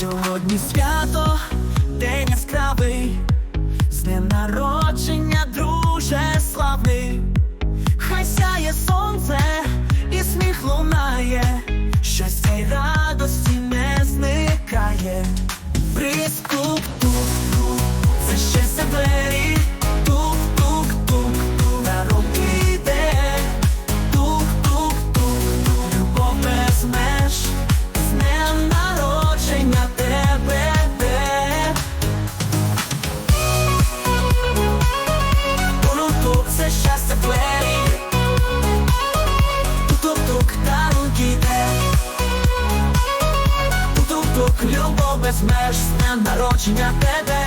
Сьогодні свято, день яскравий. Без меж, з днем народження тебе.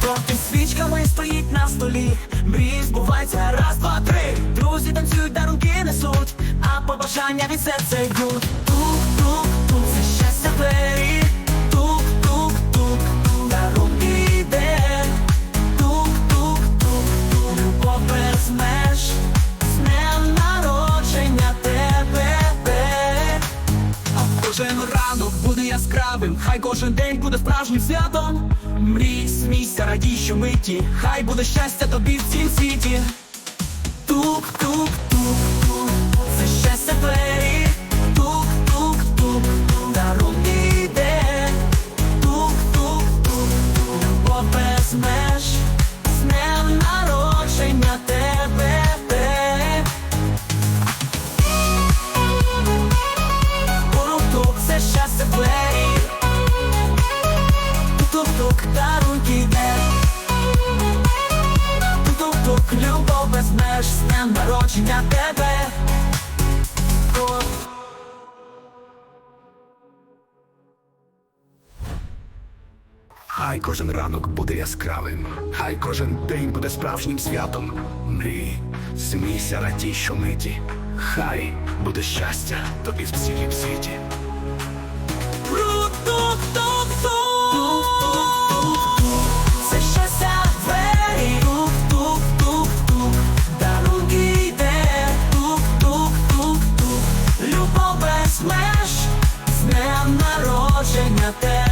Поки свічками стоїть на столі, мрії збувається раз, два, три. Друзі танцюють, дарунки несуть, а побажання від серця йдуть хай кожен день буде справжнім святом. Мрій, смійся, радій, що миті, хай буде щастя тобі в цім світі. Любов без меж, народження тебе Хай кожен ранок буде яскравим, хай кожен день буде справжнім святом. Мрій, смійся, радій, що миті, хай буде щастя тобі в цілім світі. out there.